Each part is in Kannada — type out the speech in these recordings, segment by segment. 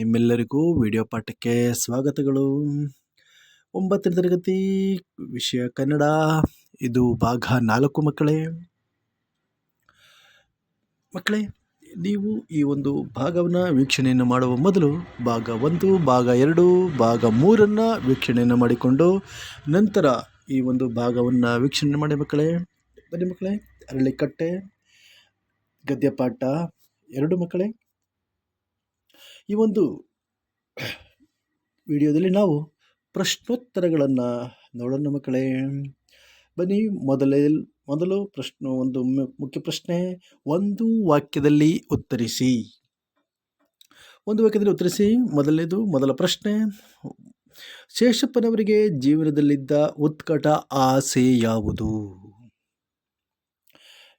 ನಿಮ್ಮೆಲ್ಲರಿಗೂ ವಿಡಿಯೋ ಪಾಠಕ್ಕೆ ಸ್ವಾಗತಗಳು. ಒಂಬತ್ತನೇ ತರಗತಿ ವಿಷಯ ಕನ್ನಡ, ಇದು ಭಾಗ ನಾಲ್ಕು ಮಕ್ಕಳೇ. ಮಕ್ಕಳೇ, ನೀವು ಈ ಒಂದು ಭಾಗವನ್ನು ವೀಕ್ಷಣೆಯನ್ನು ಮಾಡುವ ಮೊದಲು ಭಾಗ ಒಂದು, ಭಾಗ ಎರಡು, ಭಾಗ ಮೂರನ್ನು ವೀಕ್ಷಣೆಯನ್ನು ಮಾಡಿಕೊಂಡು ನಂತರ ಈ ಒಂದು ಭಾಗವನ್ನು ವೀಕ್ಷಣೆ ಮಾಡಿ ಮಕ್ಕಳೇ. ಬನ್ನಿ ಮಕ್ಕಳೇ, ಅರಳಿಕಟ್ಟೆ, ಗದ್ಯಪಾಠ, ಎರಡು ಮಕ್ಕಳೇ. ಈ ಒಂದು ವಿಡಿಯೋದಲ್ಲಿ ನಾವು ಪ್ರಶ್ನೋತ್ತರಗಳನ್ನು ನೋಡೋಣ ಮಕ್ಕಳೇ. ಬನ್ನಿ, ಮೊದಲೇ, ಮೊದಲು ಪ್ರಶ್ನೆ, ಒಂದು ಮುಖ್ಯ ಪ್ರಶ್ನೆ, ಒಂದು ವಾಕ್ಯದಲ್ಲಿ ಉತ್ತರಿಸಿ. ಒಂದು ವಾಕ್ಯದಲ್ಲಿ ಉತ್ತರಿಸಿ, ಮೊದಲನೇದು, ಮೊದಲ ಪ್ರಶ್ನೆ. ಶೇಷಪ್ಪನವರಿಗೆ ಜೀವನದಲ್ಲಿದ್ದ ಉತ್ಕಟ ಆಸೆ ಯಾವುದು?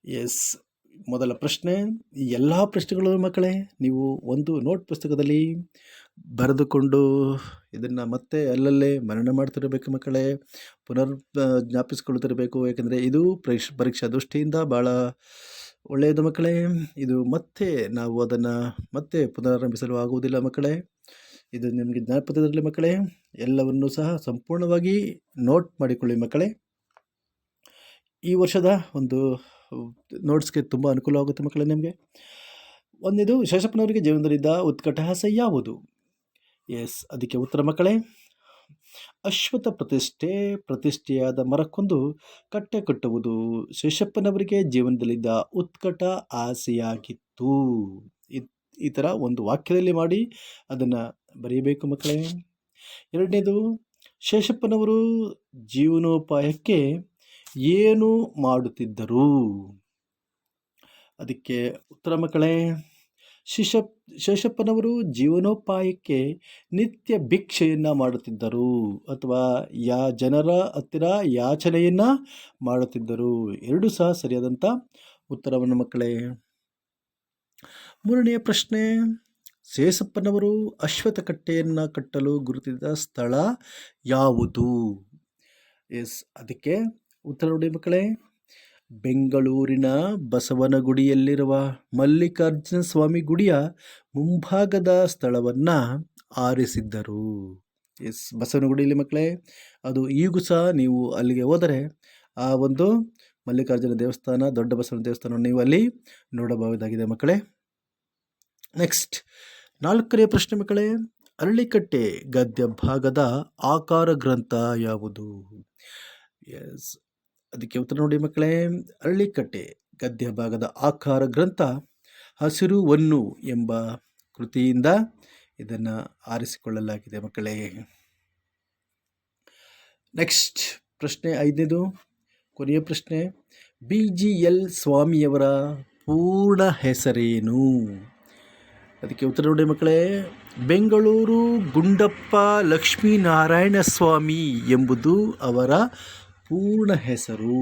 ಎಸ್ ಮೊದಲ ಪ್ರಶ್ನೆ, ಈ ಎಲ್ಲ ಪ್ರಶ್ನೆಗಳು ಮಕ್ಕಳೇ, ನೀವು ಒಂದು ನೋಟ್ ಪುಸ್ತಕದಲ್ಲಿ ಬರೆದುಕೊಂಡು ಇದನ್ನು ಮತ್ತೆ ಅಲ್ಲಲ್ಲೇ ಮರಣ ಮಾಡ್ತಿರಬೇಕು ಮಕ್ಕಳೇ ಪುನರ್ ಜ್ಞಾಪಿಸ್ಕೊಳ್ತಿರಬೇಕು ಯಾಕಂದರೆ ಇದು ಪರೀಕ್ಷ ಪರೀಕ್ಷಾ ದೃಷ್ಟಿಯಿಂದ ಭಾಳ ಒಳ್ಳೆಯದು ಮಕ್ಕಳೇ. ಇದು ಮತ್ತೆ ನಾವು ಅದನ್ನು ಮತ್ತೆ ಪುನರಾರಂಭಿಸಲು ಆಗುವುದಿಲ್ಲ ಮಕ್ಕಳೇ. ಇದು ನಿಮಗೆ ಜ್ಞಾಪಕದಲ್ಲಿ ಮಕ್ಕಳೇ, ಎಲ್ಲವನ್ನೂ ಸಹ ಸಂಪೂರ್ಣವಾಗಿ ನೋಟ್ ಮಾಡಿಕೊಳ್ಳಿ ಮಕ್ಕಳೇ. ಈ ವರ್ಷದ ಒಂದು ನೋಟ್ಸ್ಗೆ ತುಂಬ ಅನುಕೂಲವಾಗುತ್ತೆ ಮಕ್ಕಳೇ ನಿಮಗೆ. ಒಂದಿದು ಶೇಷಪ್ಪನವರಿಗೆ ಜೀವನದಲ್ಲಿದ್ದ ಉತ್ಕಟ ಹಾಸ ಯಾವುದು? ಎಸ್, ಅದಕ್ಕೆ ಉತ್ತರ ಮಕ್ಕಳೇ. ಅಶ್ವಥ ಪ್ರತಿಷ್ಠೆ, ಪ್ರತಿಷ್ಠೆಯಾದ ಮರಕ್ಕೊಂದು ಕಟ್ಟೆ ಕಟ್ಟುವುದು ಶೇಷಪ್ಪನವರಿಗೆ ಜೀವನದಲ್ಲಿದ್ದ ಉತ್ಕಟ ಆಸೆಯಾಗಿತ್ತು ಈ ಥರ ಒಂದು ವಾಕ್ಯದಲ್ಲಿ ಮಾಡಿ ಅದನ್ನು ಬರೆಯಬೇಕು ಮಕ್ಕಳೇ. ಎರಡನೇದು ಶೇಷಪ್ಪನವರು ಜೀವನೋಪಾಯಕ್ಕೆ ಏನು ಮಾಡುತ್ತಿದ್ದರು? ಅದಕ್ಕೆ ಉತ್ತರ ಮಕ್ಕಳೇ, ಶಿಶಪ್, ಶೇಷಪ್ಪನವರು ಜೀವನೋಪಾಯಕ್ಕೆ ನಿತ್ಯ ಭಿಕ್ಷೆಯನ್ನು ಮಾಡುತ್ತಿದ್ದರು ಅಥವಾ ಯಾ ಜನರ ಹತ್ತಿರ ಯಾಚನೆಯನ್ನು ಮಾಡುತ್ತಿದ್ದರು? ಎರಡೂ ಸಹ ಸರಿಯಾದಂಥ ಉತ್ತರವನ್ನು ಮಕ್ಕಳೇ. ಮೂರನೆಯ ಪ್ರಶ್ನೆ, ಶೇಷಪ್ಪನವರು ಅಶ್ವಥ ಕಟ್ಟೆಯನ್ನು ಕಟ್ಟಲು ಗುರುತಿದ ಸ್ಥಳ ಯಾವುದು? ಎಸ್, ಅದಕ್ಕೆ ಉತ್ತರ ನೋಡಿ ಮಕ್ಕಳೇ, ಬೆಂಗಳೂರಿನ ಬಸವನಗುಡಿಯಲ್ಲಿರುವ ಮಲ್ಲಿಕಾರ್ಜುನ ಸ್ವಾಮಿ ಗುಡಿಯ ಮುಂಭಾಗದ ಸ್ಥಳವನ್ನು ಆರಿಸಿದ್ದರು. ಎಸ್, ಬಸವನಗುಡಿಯಲ್ಲಿ ಮಕ್ಕಳೇ, ಅದು ಈಗೂ ಸಹ ನೀವು ಅಲ್ಲಿಗೆ ಹೋದರೆ ಆ ಒಂದು ಮಲ್ಲಿಕಾರ್ಜುನ ದೇವಸ್ಥಾನ, ದೊಡ್ಡ ಬಸವನ ದೇವಸ್ಥಾನವನ್ನು ನೀವು ಅಲ್ಲಿ ನೋಡಬಹುದಾಗಿದೆ ಮಕ್ಕಳೇ. ನೆಕ್ಸ್ಟ್ ನಾಲ್ಕನೇ ಪ್ರಶ್ನೆ ಮಕ್ಕಳೇ, ಅರಳಿಕಟ್ಟೆ ಗದ್ಯ ಭಾಗದ ಆಕಾರ ಗ್ರಂಥ ಯಾವುದು? ಎಸ್ ಅದಕ್ಕೆ ಉತ್ತರ ನೋಡಿ ಮಕ್ಕಳೇ, ಅರಳಿಕಟ್ಟೆ, ಗದ್ಯ ಭಾಗದ ಆಕಾರ ಗ್ರಂಥ ಹಸಿರು ಒನ್ನು ಎಂಬ ಕೃತಿಯಿಂದ ಇದನ್ನು ಆರಿಸಿಕೊಳ್ಳಲಾಗಿದೆ ಮಕ್ಕಳೇ. ನೆಕ್ಸ್ಟ್ ಪ್ರಶ್ನೆ ಐದನೇದು, ಕೊನೆಯ ಪ್ರಶ್ನೆ, ಬಿ ಜಿ ಎಲ್ ಸ್ವಾಮಿಯವರ ಪೂರ್ಣ ಹೆಸರೇನು? ಅದಕ್ಕೆ ಉತ್ತರ ನೋಡಿ ಮಕ್ಕಳೇ, ಬೆಂಗಳೂರು ಗುಂಡಪ್ಪ ಲಕ್ಷ್ಮೀನಾರಾಯಣ ಸ್ವಾಮಿ ಎಂಬುದು ಅವರ ಪೂರ್ಣ ಹೆಸರು.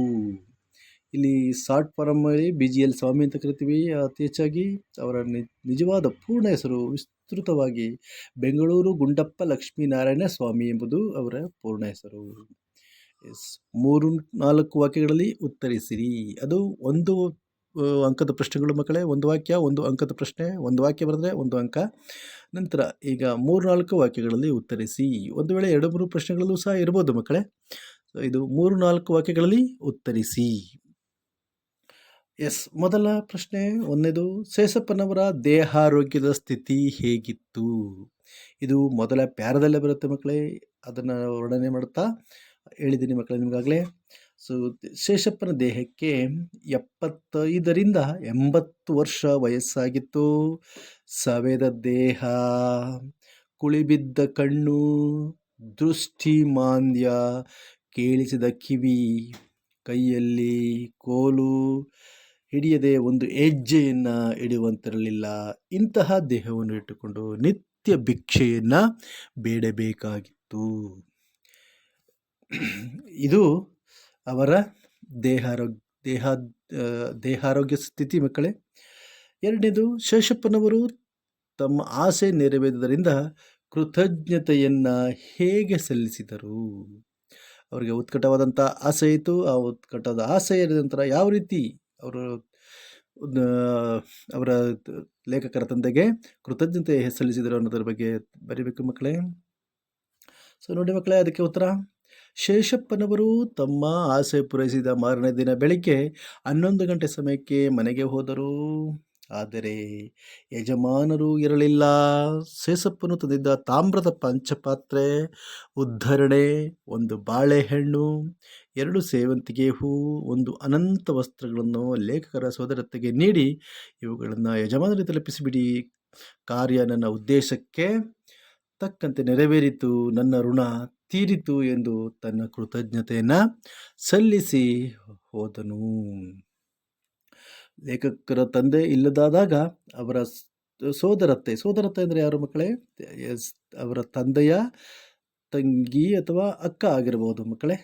ಇಲ್ಲಿ ಶಾರ್ಟ್ ಫಾರಮ್ಮಲ್ಲಿ ಬಿ ಜಿ ಎಲ್ ಸ್ವಾಮಿ ಅಂತ ಕರಿತೀವಿ. ಅತಿ ಹೆಚ್ಚಾಗಿ ಅವರ ನಿಜವಾದ ಪೂರ್ಣ ಹೆಸರು ವಿಸ್ತೃತವಾಗಿ ಬೆಂಗಳೂರು ಗುಂಡಪ್ಪ ಲಕ್ಷ್ಮೀನಾರಾಯಣ ಸ್ವಾಮಿ ಎಂಬುದು ಅವರ ಪೂರ್ಣ ಹೆಸರು. ಎಸ್, ಮೂರು ನಾಲ್ಕು ವಾಕ್ಯಗಳಲ್ಲಿ ಉತ್ತರಿಸಿರಿ. ಅದು ಒಂದು ಅಂಕದ ಪ್ರಶ್ನೆಗಳು ಮಕ್ಕಳೇ. ಒಂದು ವಾಕ್ಯ, ಒಂದು ಅಂಕದ ಪ್ರಶ್ನೆ. ಒಂದು ವಾಕ್ಯ ಬರೆದ್ರೆ ಒಂದು ಅಂಕ. ನಂತರ ಈಗ ಮೂರು ನಾಲ್ಕು ವಾಕ್ಯಗಳಲ್ಲಿ ಉತ್ತರಿಸಿ. ಒಂದು ವೇಳೆ ಎರಡು ಮೂರು ಪ್ರಶ್ನೆಗಳಲ್ಲೂ ಸಹ ಇರ್ಬೋದು ಮಕ್ಕಳೇ. ಸೊ, ಇದು ಮೂರು ನಾಲ್ಕು ವಾಕ್ಯಗಳಲ್ಲಿ ಉತ್ತರಿಸಿ. ಎಸ್, ಮೊದಲ ಪ್ರಶ್ನೆ, ಒಂದನೇದು, ಶೇಷಪ್ಪನವರ ದೇಹಾರೋಗ್ಯದ ಸ್ಥಿತಿ ಹೇಗಿತ್ತು? ಇದು ಮೊದಲ ಪ್ಯಾರದಲ್ಲೇ ಬರುತ್ತೆ ಮಕ್ಕಳೇ, ಅದನ್ನು ವರ್ಣನೆ ಮಾಡುತ್ತಾ ಹೇಳಿದ್ದೀನಿ ಮಕ್ಕಳೇ ನಿಮಗಾಗಲೇ. ಸೊ, ಶೇಷಪ್ಪನ ದೇಹಕ್ಕೆ ಎಪ್ಪತ್ತೈದರಿಂದ ಎಂಬತ್ತು ವರ್ಷ ವಯಸ್ಸಾಗಿತ್ತು. ಸವೆದ ದೇಹ, ಕುಳಿಬಿದ್ದ ಕಣ್ಣು ದೃಷ್ಟಿ ಮಾಂದ್ಯ ಕೇಳಿಸಿದ ಕಿವಿ, ಕೈಯಲ್ಲಿ ಕೋಲು, ಹಿಡಿಯದೆ ಒಂದು ಹೆಜ್ಜೆಯನ್ನು ಇಡುವಂತಿರಲಿಲ್ಲ. ಇಂತಹ ದೇಹವನ್ನು ಇಟ್ಟುಕೊಂಡು ನಿತ್ಯ ಭಿಕ್ಷೆಯನ್ನು ಬೇಡಬೇಕಾಗಿತ್ತು. ಇದು ಅವರ ದೇಹಾರೋಗ್ಯ ದೇಹ ದೇಹಾರೋಗ್ಯ ಸ್ಥಿತಿ ಮಕ್ಕಳೇ. ಎರಡನೇದು, ಶೇಷಪ್ಪನವರು ತಮ್ಮ ಆಸೆ ನೆರವೇರಿದ್ದರಿಂದ ಕೃತಜ್ಞತೆಯನ್ನು ಹೇಗೆ ಸಲ್ಲಿಸಿದರು? ಅವರಿಗೆ ಉತ್ಕಟವಾದಂಥ ಆಸೆ ಇತ್ತು. ಆ ಉತ್ಕಟದ ಆಸೆಯ ನಂತರ ಯಾವ ರೀತಿ ಅವರು ಅವರ ಲೇಖಕರ ತಂದೆಗೆ ಕೃತಜ್ಞತೆ ಸಲ್ಲಿಸಿದರು ಅನ್ನೋದ್ರ ಬಗ್ಗೆ ಬರೀಬೇಕು ಮಕ್ಕಳೇ. ಸೊ ನೋಡಿ ಮಕ್ಕಳೇ, ಅದಕ್ಕೆ ಉತ್ತರ. ಶೇಷಪ್ಪನವರು ತಮ್ಮ ಆಸೆ ಪೂರೈಸಿದ ಮಾರನೇ ದಿನ ಬೆಳಿಗ್ಗೆ ಹನ್ನೊಂದು ಗಂಟೆ ಸಮಯಕ್ಕೆ ಮನೆಗೆ ಹೋದರು. ಆದರೆ ಯಜಮಾನರು ಇರಲಿಲ್ಲ. ಸೇಸಪ್ಪನು ತಂದಿದ್ದ ತಾಮ್ರದ ಪಂಚಪಾತ್ರೆ, ಉದ್ಧರಣೆ, ಒಂದು ಬಾಳೆಹಣ್ಣು, ಎರಡು ಸೇವಂತಿಗೆ ಹೂ, ಒಂದು ಅನಂತ ವಸ್ತ್ರಗಳನ್ನು ಲೇಖಕರ ಸೋದರತೆಗೆ ನೀಡಿ ಇವುಗಳನ್ನು ಯಜಮಾನರಿಗೆ ತಲುಪಿಸಿಬಿಡಿ. ಕಾರ್ಯ ನನ್ನ ಉದ್ದೇಶಕ್ಕೆ ತಕ್ಕಂತೆ ನೆರವೇರಿತು. ನನ್ನ ಋಣ ತೀರಿತು ಎಂದು ತನ್ನ ಕೃತಜ್ಞತೆಯನ್ನು ಸಲ್ಲಿಸಿ ಹೋದನು. ಲೇಖಕರ ತಂದೆ ಇಲ್ಲದಾದಾಗ ಅವರ ಸೋದರತ್ತೆ. ಸೋದರತ್ತೆ ಅಂದರೆ ಯಾರು ಮಕ್ಕಳೇ? ಅವರ ತಂದೆಯ ತಂಗಿ ಅಥವಾ ಅಕ್ಕ ಆಗಿರಬಹುದು ಮಕ್ಕಳೇ.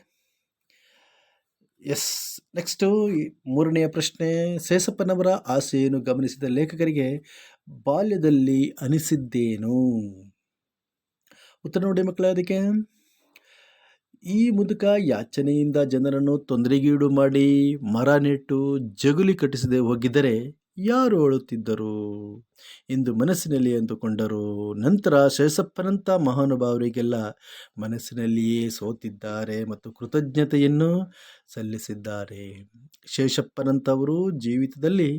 ಎಸ್, ನೆಕ್ಸ್ಟು ಮೂರನೆಯ ಪ್ರಶ್ನೆ, ಸೇಸಪ್ಪನವರ ಆಸೆಯನ್ನು ಗಮನಿಸಿದ ಲೇಖಕರಿಗೆ ಬಾಲ್ಯದಲ್ಲಿ ಅನಿಸಿದ್ದೇನು? ಉತ್ತರ ನೋಡಿ ಮಕ್ಕಳೇ ಅದಕ್ಕೆ. ಈ ಮುದುಕ ಯಾಚನೆಯಿಂದ ಜನರನ್ನು ತೊಂದರೆಗೀಡು ಮಾಡಿ ಮರ ನೆಟ್ಟು ಜಗುಲಿ ಕಟ್ಟಿಸದೆ ಹೋಗಿದ್ದರೆ ಯಾರು ಅಳುತ್ತಿದ್ದರು? ಎಂದು ಮನಸ್ಸಿನಲ್ಲಿ ಅಂದುಕೊಂಡರು, ನಂತರ ಶೇಷಪ್ಪನಂಥ ಮಹಾನುಭಾವರಿಗೆಲ್ಲ ಮನಸ್ಸಿನಲ್ಲಿಯೇ ಸೋತಿದ್ದಾರೆ ಮತ್ತು ಕೃತಜ್ಞತೆಯನ್ನು ಸಲ್ಲಿಸಿದ್ದಾರೆ. ಶೇಷಪ್ಪನಂಥವರು ಜೀವಿತದಲ್ಲಿ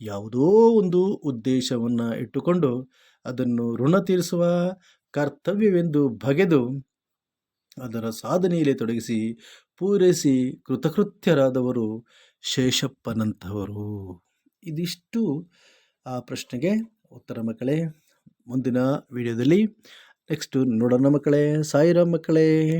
ಯಾವುದೋ ಒಂದು ಉದ್ದೇಶವನ್ನು ಇಟ್ಟುಕೊಂಡು ಅದನ್ನು ಋಣ ತೀರಿಸುವ ಕರ್ತವ್ಯವೆಂದು ಬಗೆದು ಅದರ ಸಾಧನೆಯಲ್ಲಿ ತೊಡಗಿಸಿ ಪೂರೈಸಿ ಕೃತಕೃತ್ಯರಾದವರು ಶೇಷಪ್ಪನಂಥವರು. ಇದಿಷ್ಟು ಆ ಪ್ರಶ್ನೆಗೆ ಉತ್ತರ ಮಕ್ಕಳೇ, ಮುಂದಿನ ವಿಡಿಯೋದಲ್ಲಿ ನೆಕ್ಸ್ಟು ನೋಡೋಣ ಮಕ್ಕಳೇ ಸಾಯಿರಾಮ್ ಮಕ್ಕಳೇ.